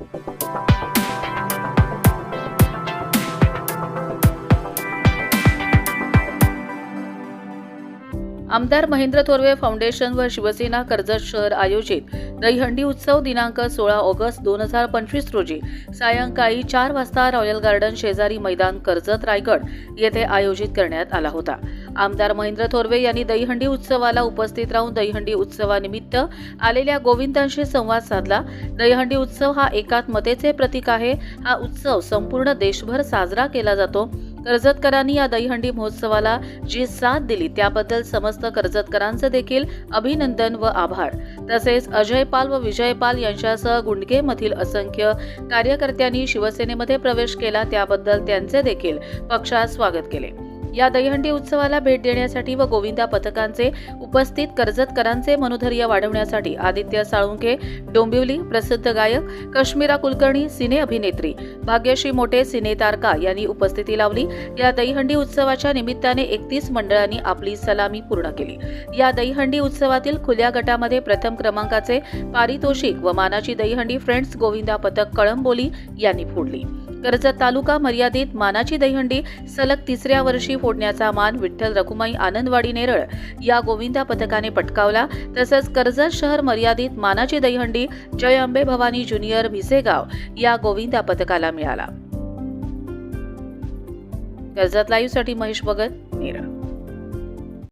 Thank you. आमदार Mahendra Thorave foundation व शिवसेना कर्जत शहर आयोजित दहीहंडी उत्सव दिनांक सोळा ऑगस्ट दोन हजार पंचवीस रोजी सायंकाळी चार वाजता रॉयल गार्डन शेजारी मैदान कर्जत रायगड येथे आयोजित करण्यात आला होता. आमदार महेंद्र थोरवे यांनी दहीहंडी उत्सवाला उपस्थित राहून दहीहंडी उत्सवानिमित्त आलेल्या गोविंदांशी संवाद साधला. दहीहंडी उत्सव हा एकात्मतेचे प्रतीक आहे. हा उत्सव संपूर्ण देशभर साजरा केला जातो. कर्जतकरांनी या दहीहंडी महोत्सवाला जी साथ दिली त्याबद्दल समस्त कर्जतकरांचे देखील अभिनंदन व आभार. तसेच अजय पाल व विजय पाल यांच्यासह गुंडगेमधील असंख्य कार्यकर्त्यांनी शिवसेनेमध्ये प्रवेश केला त्याबद्दल त्यांचे देखील पक्षात स्वागत केले. या दहीहंडी उत्सवाला भेट देण्यासाठी व गोविंदा पथकांचे उपस्थित कर्जतकरांचे मनोधैर्य वाढवण्यासाठी आदित्य साळुंखे डोंबिवली प्रसिद्ध गायक कश्मीरा कुलकर्णी सिने अभिनेत्री भाग्यश्री मोठे सिने तारका यांनी उपस्थिती लावली. या दहीहंडी उत्सवाच्या निमित्ताने एकतीस मंडळांनी आपली सलामी पूर्ण केली. या दहीहंडी उत्सवातील खुल्या गटामध्ये प्रथम क्रमांकाचे पारितोषिक व मानाची दहीहंडी फ्रेंड्स गोविंदा पथक कळंबोली यांनी फोडली. कर्जत तालुका मर्यादित मानाची दहीहंडी सलग तिसऱ्या वर्षी फोडण्याचा मान विठ्ठल रखुमाई आनंदवाडी नेरळ या गोविंदा पथकाने पटकावला. तसंच कर्जत शहर मर्यादित मानाची दहीहंडी जय अंबे भवानी ज्युनियर भिसेगाव या गोविंदा पथकाला मिळाला. कर्जत लाईव्हसाठी महेश भगत नेरळ.